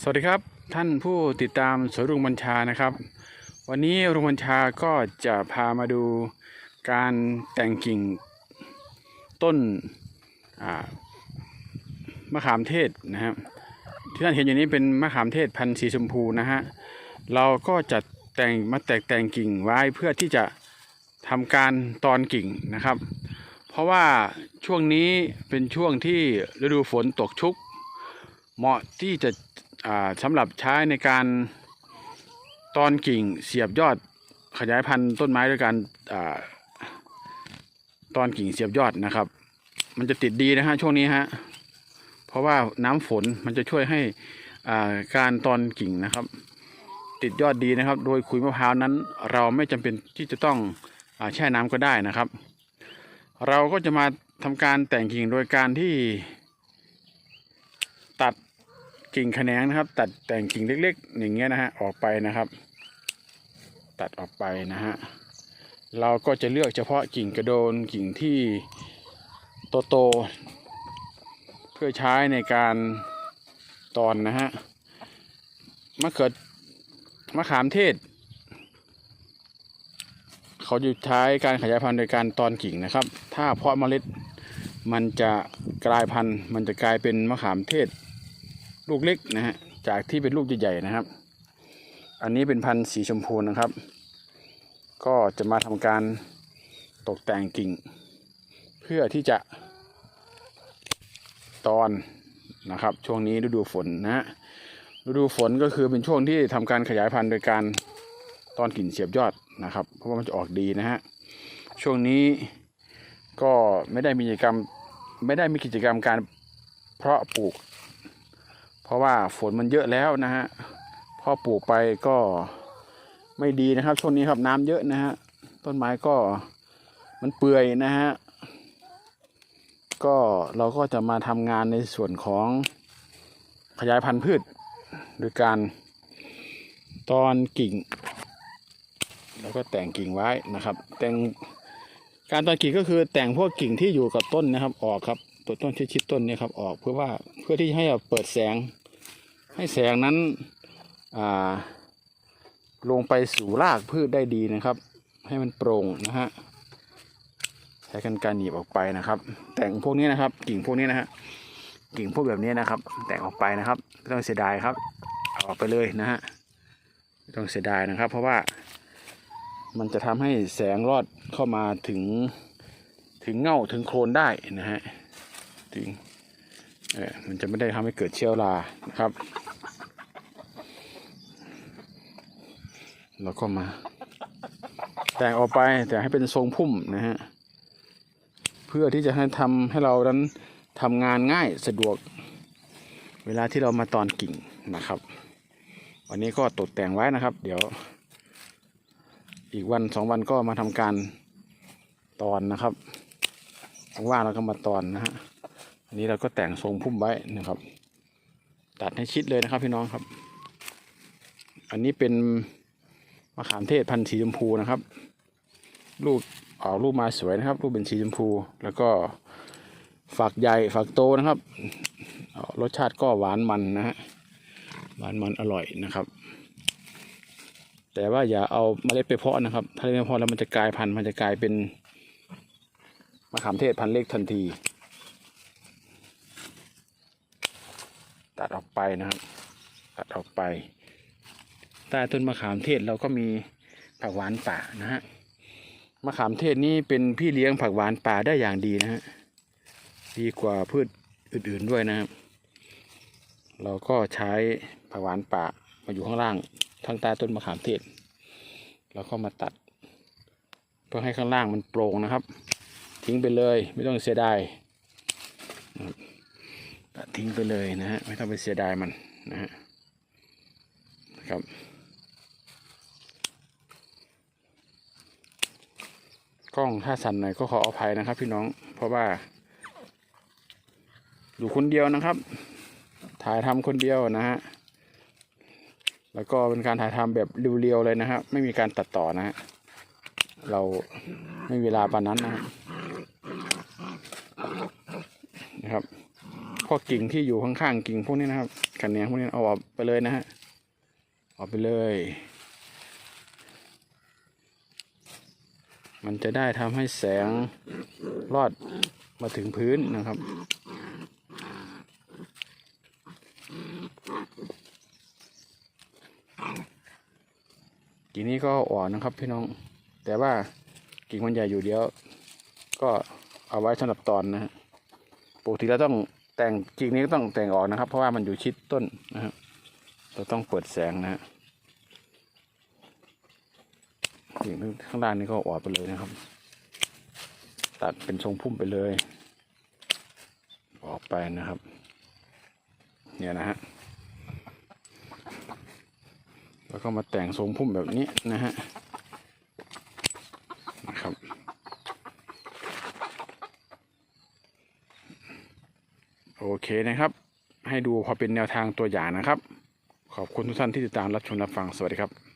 สวัสดีครับท่านผู้ติดตามสวนลุงบัญชานะครับ วันนี้ลุงบัญชาก็จะพามาดูการแต่งกิ่งต้นมะขามเทศนะครับที่ท่านเห็นอยู่นี้เป็นมะขามเทศพันธุ์สีชมพูนะฮะเราก็จะแต่งมาแตกแต่งกิ่งไว้เพื่อที่จะทำการตอนกิ่งนะครับ เพราะว่าช่วงนี้เป็นช่วงที่ฤดูฝนตกชุก เหมาะที่จะ สำหรับใช้ในการตอนกิ่งเสียบยอดขยายพันธุ์ต้นไม้ด้วยการอตอนกิ่งเสียบยอดนะครับ มันจะติดดีนะฮะช่วงนี้ฮะเพราะว่าน้ำฝนมันจะช่วยให้การตอนกิ่งนะครับ ติดยอดดีนะครับ โดยขุยมะพร้าวนั้น เราไม่จำเป็นที่จะต้องอแช่น้ำก็ได้นะครับ เราก็จะมาทำการแต่งกิ่งโดยการที่ตัด กิ่งแขนงนะครับ ตัดแต่งกิ่งเล็กๆ อย่างเงี้ยนะฮะออกไปนะครับ ตัดออกไปนะฮะเราก็จะเลือกเฉพาะกิ่งกระโดนกิ่งที่โตๆเพื่อใช้ในการตอนนะฮะมะเขือมะขามเทศ เขาจะใช้การขยายพันธุ์โดยการตอนกิ่งนะครับ ถ้าเพาะเมล็ดมันจะกลายพันธุ์ มันจะกลายเป็นมะขามเทศ ลูกเล็กนะฮะจากที่เป็นลูกใหญ่ๆนะครับ อันนี้เป็นพันธุ์สีชมพูนะครับ ก็จะมาทำการตกแต่งกิ่ง เพื่อที่จะตอนนะครับ ช่วงนี้ฤดูฝนนะฮะฤดูฝนก็คือเป็นช่วงที่ทำการขยายพันธุ์โดยการตอนกิ่งเสียบยอดนะครับ เพราะว่ามันจะออกดีนะฮะช่วงนี้ก็ไม่ได้มีกิจกรรมไม่ได้มีกิจกรรมการเพาะปลูก เพราะว่าฝนมันเยอะแล้วนะฮะพ่อปลูกไปก็ไม่ดีนะครับช่วงนี้ครับน้ำเยอะนะฮะต้นไม้ก็มันเปื่อยนะฮะก็เราก็จะมาทำงานในส่วนของขยายพันธุ์พืชโดยการตอนกิ่ง แล้วก็แต่งกิ่งไว้นะครับ แต่งการตอนกิ่งก็คือแต่งพวกกิ่งที่อยู่กับต้นนะครับออกครับ ตัวต้นชิดๆต้นเนี่ยครับออกเพื่อว่าเพื่อที่ให้เปิดแสง ให้แสงนั้นลงไปสู่รากพืชได้ดีนะครับ ให้มันโปร่งนะฮะใช้กันไการหนีบออกไปนะครับ แต่งพวกนี้นะครับ กิ่งพวกนี้นะฮะกิ่งพวกแบบนี้นะครับ แต่งออกไปนะครับไม่ต้องเสียดายครับเอาออกไปเลยนะฮะไม่ต้องเสียดายนะครับ เพราะว่ามันจะทำให้แสงรอดเข้ามาถึงถึงเง่าถึงโคลนได้นะฮะ ถึงเออมันจะไม่ได้ทำให้เกิดเชื้อรานะครับ แล้วก็มา แต่งออกไปแต่ให้เป็นทรงพุ่มนะฮะ เพื่อที่จะให้ทำให้เรานั้นทำงานง่ายสะดวก เวลาที่เรามาตอนกิ่งนะครับ วันนี้ก็ตกแต่งไว้นะครับ เดี๋ยว อีกวันสองวันก็มาทำการตอนนะครับว่างเราก็มาตอนนะฮะ นนี้เราก็แต่งทรงพุ่มไว้นะครับ ตัดให้ชิดเลยนะครับพี่น้องครับ อันนี้เป็นมะขามเทศพันธุ์สีชมพูนะครับ ลูกออกลูกมาสวยนะครับ ลูกเป็นสีชมพู แล้วก็ฝักใหญ่ฝักโตนะครับ รสชาติก็หวานมันนะฮะหวานมันอร่อยนะครับ แต่ว่าอย่าเอาเมล็ดไปเพาะนะครับ ถ้าไม่เพาะแล้วมันจะกลายพันธุ์มันจะกลายเป็นมะขามเทศพันธุ์เล็กทันที ตัดออกไปนะครับ ตัดออกไป ใต้ต้นมะขามเทศเราก็มีผักหวานป่านะฮะมะขามเทศนี่เป็นพี่เลี้ยงผักหวานป่าได้อย่างดีนะฮะดีกว่าพืชอื่นๆด้วยนะครับ เราก็ใช้ผักหวานป่ามาอยู่ข้างล่างทางใต้ต้นมะขามเทศ แล้วก็มาตัด เพื่อให้ข้างล่างมันโปร่งนะครับ ทิ้งไปเลยไม่ต้องเสียดายนะครับ ตัดทิ้งไปเลยนะฮะไม่ต้องไปเสียดายมันนะฮะนะครับ กล้องถ้าสั่นหน่อยก็ขออภัยนะครับ พี่น้องเพราะว่า อยู่คนเดียวนะครับ ถ่ายทำคนเดียวนะฮะแล้วก็เป็นการถ่ายทำแบบเรียวๆเลยนะครับไม่มีการตัดต่อนะฮะเราไม่เวลาปานนั้นนะนะครับ พวกกิ่งที่อยู่ข้างๆกิ่งพวกนี้นะครับแขนงพวกนี้เอาออกไปเลยนะฮะออกไปเลย มันจะได้ทำให้แสงรอดมาถึงพื้นนะครับกิ่งนี้ก็อ่อนนะครับพี่น้อง แต่ว่ากิ่งมันใหญ่อยู่เดียว ก็เอาไว้สำหรับตอนนะฮะปกติเราต้อง แต่งกิ่งนี้ก็ต้องแต่งออกนะครับ เพราะว่ามันอยู่ชิดต้นนะครับเราต้องเปิดแสงนะฮะกิ่งข้างล่างนี้ก็ออกไปเลยนะครับ ตัดเป็นทรงพุ่มไปเลย ออกไปนะครับ เนี่ยนะฮะแล้วก็มาแต่งทรงพุ่มแบบนี้นะฮะ นะครับ โอเคนะครับ ให้ดูพอเป็นแนวทางตัวอย่างนะครับ ขอบคุณทุกท่านที่ติดตามรับชมรับฟังสวัสดีครับ